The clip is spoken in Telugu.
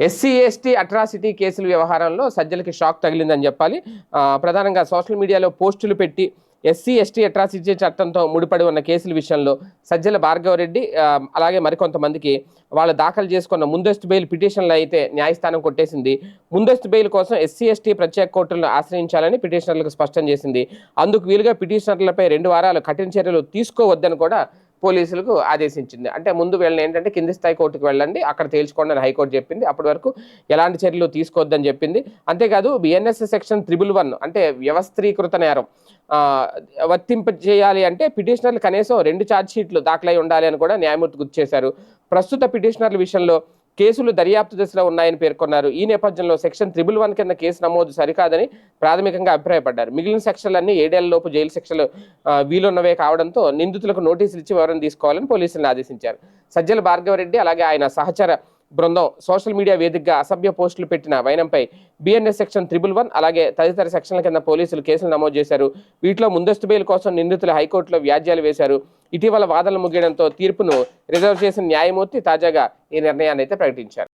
ఎస్సీ ఎస్టీ అట్రాసిటీ కేసుల వ్యవహారంలో సజ్జలకి షాక్ తగిలిందని చెప్పాలి. ప్రధానంగా సోషల్ మీడియాలో పోస్టులు పెట్టి ఎస్సీ ఎస్టీ అట్రాసిటీ చట్టంతో ముడిపడి ఉన్న కేసుల విషయంలో సజ్జల భార్గవరెడ్డి అలాగే మరికొంతమందికి వాళ్ళు దాఖలు చేసుకున్న ముందస్తు బెయిల్ పిటిషన్లు అయితే న్యాయస్థానం కొట్టేసింది. ముందస్తు బెయిల్ కోసం ఎస్సీ ఎస్టీ ప్రత్యేక కోర్టులను ఆశ్రయించాలని పిటిషనర్లకు స్పష్టం చేసింది. అందుకు వీలుగా పిటిషనర్లపై రెండు వారాలు కఠిన చర్యలు తీసుకోవద్దని కూడా పోలీసులకు ఆదేశించింది. అంటే ముందు వీళ్ళని ఏంటంటే కింది స్థాయి కోర్టుకు వెళ్ళండి అక్కడ తేల్చుకోండి అని హైకోర్టు చెప్పింది. అప్పటి వరకు ఎలాంటి చర్యలు తీసుకోవద్దని చెప్పింది. అంతేకాదు బిఎన్ఎస్ సెక్షన్ త్రిబుల్ వన్ అంటే వ్యవస్థీకృత నేరం వర్తింప చేయాలి అంటే పిటిషనర్లు కనీసం రెండు ఛార్జ్ షీట్లు దాఖలై ఉండాలి అని కూడా న్యాయమూర్తి గుర్తు చేశారు. ప్రస్తుత పిటిషనర్ల విషయంలో కేసులు దర్యాప్తు దశలో ఉన్నాయని పేర్కొన్నారు. ఈ నేపథ్యంలో సెక్షన్ త్రిబుల్ వన్ కింద కేసు నమోదు సరికాదని ప్రాథమికంగా అభిప్రాయపడ్డారు. మిగిలిన సెక్షన్లన్నీ ఏడేళ్ళలోపు జైలు శిక్షలు వీలున్నవే కావడంతో నిందితులకు నోటీసులు ఇచ్చి వివరణ తీసుకోవాలని పోలీసులను ఆదేశించారు. సజ్జల భార్గవరెడ్డి అలాగే ఆయన సహచర బృందం సోషల్ మీడియా వేదికగా అసభ్య పోస్టులు పెట్టిన వైనంపై బిఎన్ఎస్ సెక్షన్ త్రిబుల్ వన్ అలాగే తదితర సెక్షన్ల కింద పోలీసులు కేసులు నమోదు చేశారు. వీటిలో ముందస్తు బెయిల్ కోసం నిందితులు హైకోర్టులో వ్యాజ్యాలు వేశారు. ఇటీవల వాదనలు ముగియడంతో తీర్పును రిజర్వ్ చేసిన న్యాయమూర్తి తాజాగా ఈ నిర్ణయాన్ని అయితే ప్రకటించారు.